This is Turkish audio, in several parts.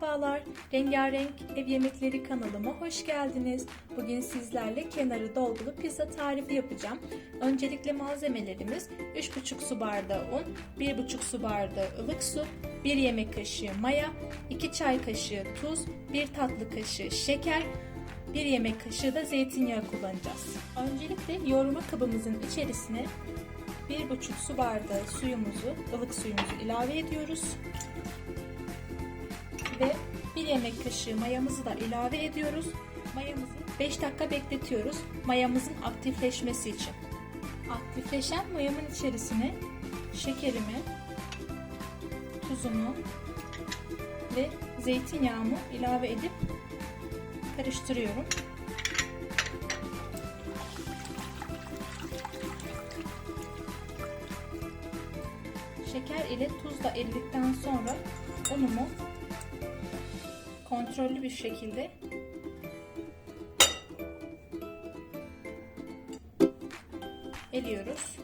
Merhabalar, Rengarenk Ev Yemekleri kanalıma hoş geldiniz. Bugün sizlerle kenarı dolgulu pizza tarifi yapacağım. Öncelikle malzemelerimiz 3,5 su bardağı un, 1,5 su bardağı ılık su, 1 yemek kaşığı maya, 2 çay kaşığı tuz, 1 tatlı kaşığı şeker, 1 yemek kaşığı da zeytinyağı kullanacağız. Öncelikle yoğurma kabımızın içerisine 1,5 su bardağı suyumuzu, ılık suyumuzu ilave ediyoruz ve 1 yemek kaşığı mayamızı da ilave ediyoruz. Mayamızı 5 dakika bekletiyoruz mayamızın aktifleşmesi için. Aktifleşen mayamın içerisine şekerimi, tuzumu ve zeytinyağımı ilave edip karıştırıyorum. Şeker ile tuz da eridikten sonra unumu kontrollü bir şekilde eliyoruz.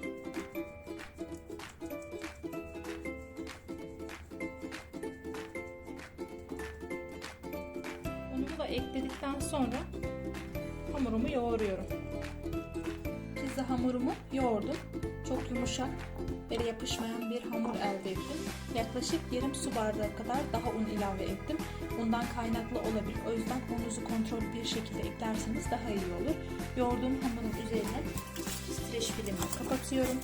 Unumu da ekledikten sonra hamurumu yoğuruyorum. Pizza hamurumu yoğurdum. Çok yumuşak, böyle yapışmayan bir hamur elde ettim. Yaklaşık yarım su bardağı kadar daha un ilave ettim. Bundan kaynaklı olabilir. O yüzden ununuzu kontrollü bir şekilde eklerseniz daha iyi olur. Yoğurduğum hamurun üzerine streç filmi kapatıyorum.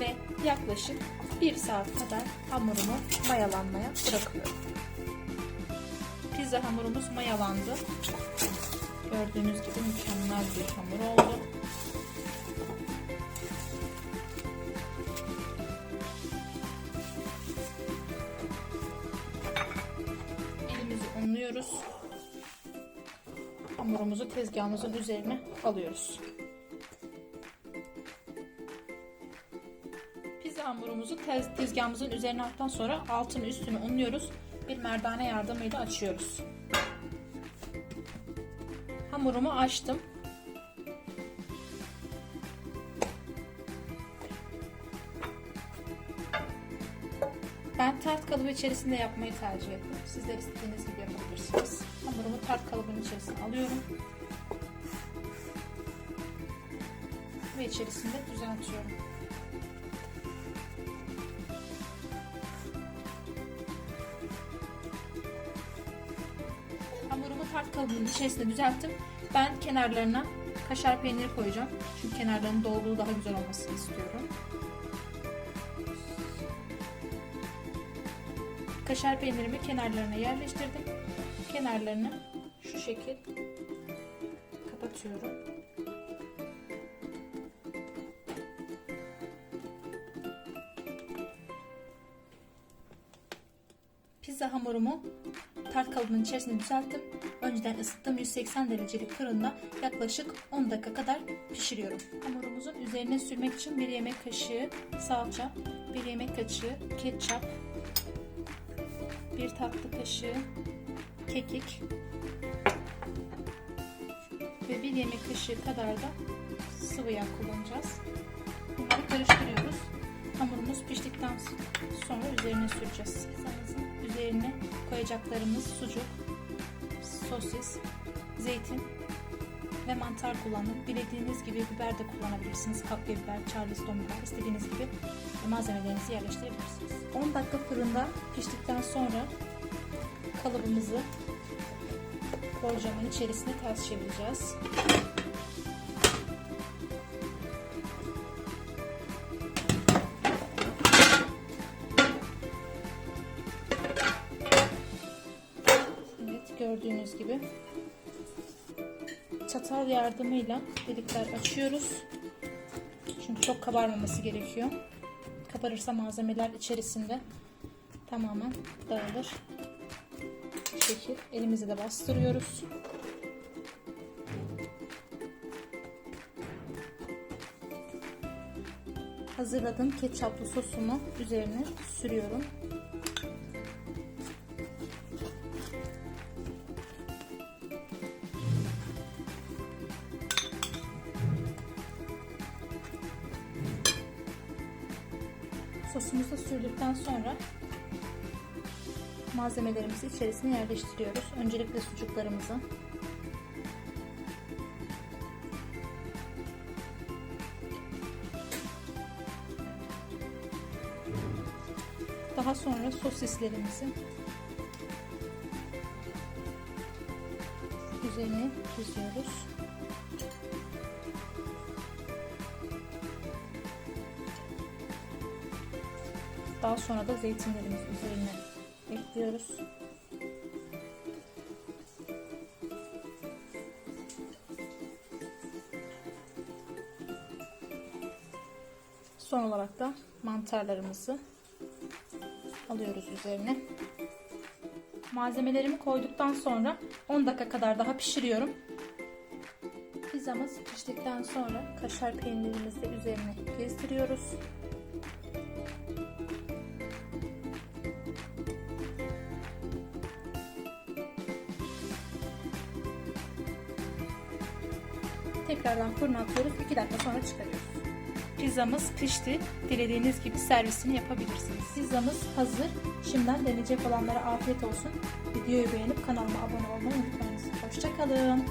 Ve yaklaşık bir saat kadar hamurumu mayalanmaya bırakıyorum. Pizza hamurumuz mayalandı. Gördüğünüz gibi mükemmel bir hamur oldu. Elimizi unluyoruz. Hamurumuzu tezgahımızın üzerine alıyoruz. Pizza hamurumuzu tez, tezgahımızın üzerine attıktan sonra altını üstünü unluyoruz. Bir merdane yardımıyla açıyoruz. Hamurumu açtım. Ben tart kalıbı içerisinde yapmayı tercih ettim. Sizler istediğiniz gibi yapabilirsiniz. Hamurumu tart kalıbının içerisine alıyorum. Ve içerisinde düzeltiyorum. Hamurumu tart kalıbının içerisine düzelttim. Ben kenarlarına kaşar peyniri koyacağım. Çünkü kenarlarının dolgulu daha güzel olmasını istiyorum. Kaşar peynirimi kenarlarına yerleştirdim. Kenarlarını şu şekil kapatıyorum. Pizza hamurumu tart kalıbının içerisine düzelttim. Önceden ısıttığım 180 derecelik fırında yaklaşık 10 dakika kadar pişiriyorum. Hamurumuzun üzerine sürmek için 1 yemek kaşığı salça, 1 yemek kaşığı ketçap, 1 tatlı kaşığı kekik ve 1 yemek kaşığı kadar da sıvı yağ kullanacağız. Bunları karıştırıyoruz. Hamurumuz piştikten sonra üzerine süreceğiz. Üzerine koyacaklarımız sucuk, sosis, zeytin ve mantar kullandım. Dilediğiniz gibi biber de kullanabilirsiniz. Kapya biber, charleston biber istediğiniz gibi malzemelerinizi yerleştirebilirsiniz. 10 dakika fırında piştikten sonra kalıbımızı borcamın içerisine ters çevireceğiz. Gördüğünüz gibi çatal yardımıyla delikler açıyoruz. Çünkü çok kabarmaması gerekiyor. Kabarırsa malzemeler içerisinde tamamen dağılır. Şekil elimizi de bastırıyoruz. Hazırladığım ketçaplı sosumu üzerine sürüyorum. Sosumuzu sürdükten sonra malzemelerimizi içerisine yerleştiriyoruz. Öncelikle sucuklarımızı. Daha sonra sosislerimizi üzerine diziyoruz. Daha sonra da zeytinlerimizi üzerine ekliyoruz. Son olarak da mantarlarımızı alıyoruz üzerine. Malzemelerimi koyduktan sonra 10 dakika kadar daha pişiriyorum. Pizzamız piştikten sonra kaşar peynirimizi üzerine gezdiriyoruz. Tekrardan fırına atıyoruz. 2 dakika sonra çıkarıyoruz. Pizzamız pişti. Dilediğiniz gibi servisini yapabilirsiniz. Pizzamız hazır. Şimdiden deneyecek olanlara afiyet olsun. Videoyu beğenip kanalıma abone olmayı unutmayınız. Hoşçakalın.